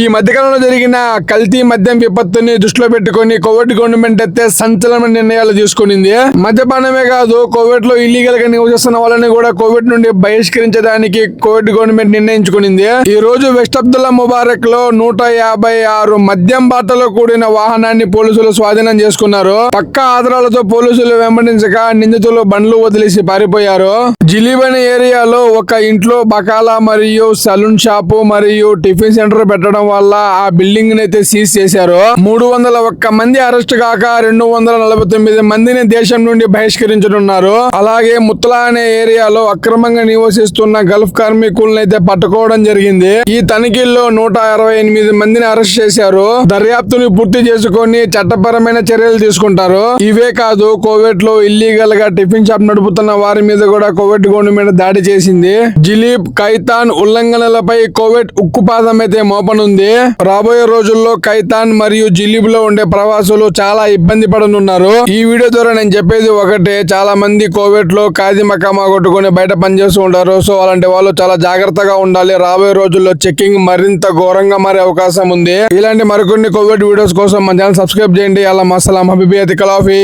ఈ మధ్యకాలంలో జరిగిన కల్తీ మద్యం విపత్తుని దృష్టిలో పెట్టుకొని కోవిడ్ గవర్నమెంట్ అయితే సంచలన నిర్ణయాలు తీసుకునింది. మద్యపానమే కాదు కోవిడ్లో ఇల్లీగల్గా నివసిస్తున్న వాళ్ళని కూడా కోవిడ్ నుండి బహిష్కరించడానికి కోవిడ్ గవర్నమెంట్ నిర్ణయించుకునింది. ఈ రోజు వెస్ట్ అబ్దుల్లా ముబారక్లో నూట యాభై ఆరు మద్యం బాటలో కూడిన వాహనాన్ని పోలీసులు స్వాధీనం చేసుకున్నారు. పక్క ఆధారాలతో పోలీసులు వెంబడించక నిందితులు బండ్లు వదిలేసి పారిపోయారు. జిలీబన్ ఏరియాలో ఒక ఇంట్లో బకాలా మరియు సలూన్ షాపు మరియు టిఫిన్ సెంటర్ పెట్టడం వల్ల ఆ బిల్డింగ్ అయితే సీజ్ చేశారు. మూడు వందల ఒక్క మంది అరెస్ట్ కాక రెండు వందల నలభై తొమ్మిది మందిని దేశం నుండి బహిష్కరించనున్నారు. అలాగే ముత్తలా అనే ఏరియాలో అక్రమంగా నివసిస్తున్న గల్ఫ్ కార్మికులను అయితే పట్టుకోవడం జరిగింది. ఈ తనిఖీల్లో నూట అరవై ఎనిమిది మందిని అరెస్ట్ చేశారు. దర్యాప్తుని పూర్తి చేసుకొని చట్టపరమైన చర్యలు తీసుకుంటారు. ఇవే కాదు కోవిడ్లో ఇల్లీగల్గా టిఫిన్ షాప్ నడుపుతున్న వారి మీద కూడా కోవిడ్ గవర్నమెంట్ దాడి చేసింది. జిలీప్ కైతాన్ ఉల్లంఘనలపై కోవిడ్ ఉక్కుపాదం అయితే మోపనుంది. రాబోయే రోజుల్లో కైతాన్ మరియు జిలీబ్లో ఉండే ప్రవాసులు చాలా ఇబ్బంది పడనున్నారు. ఈ వీడియో ద్వారా నేను చెప్పేది ఒకటే చాలా మంది కోవిడ్లో కాది మకామా కొట్టుకొని బయట పనిచేస్తూ ఉంటారు. సో అలాంటి వాళ్ళు చాలా జాగ్రత్తగా ఉండాలి. రాబోయే రోజుల్లో చెకింగ్ మరింత ఘోరంగా మారే అవకాశం ఉంది. ఇలాంటి మరికొన్ని కోవిడ్ వీడియోస్ కోసం మన ఛానల్ సబ్స్క్రైబ్ చేయండి. అలా మసలాం హబీబీ అతి కలాఫీ.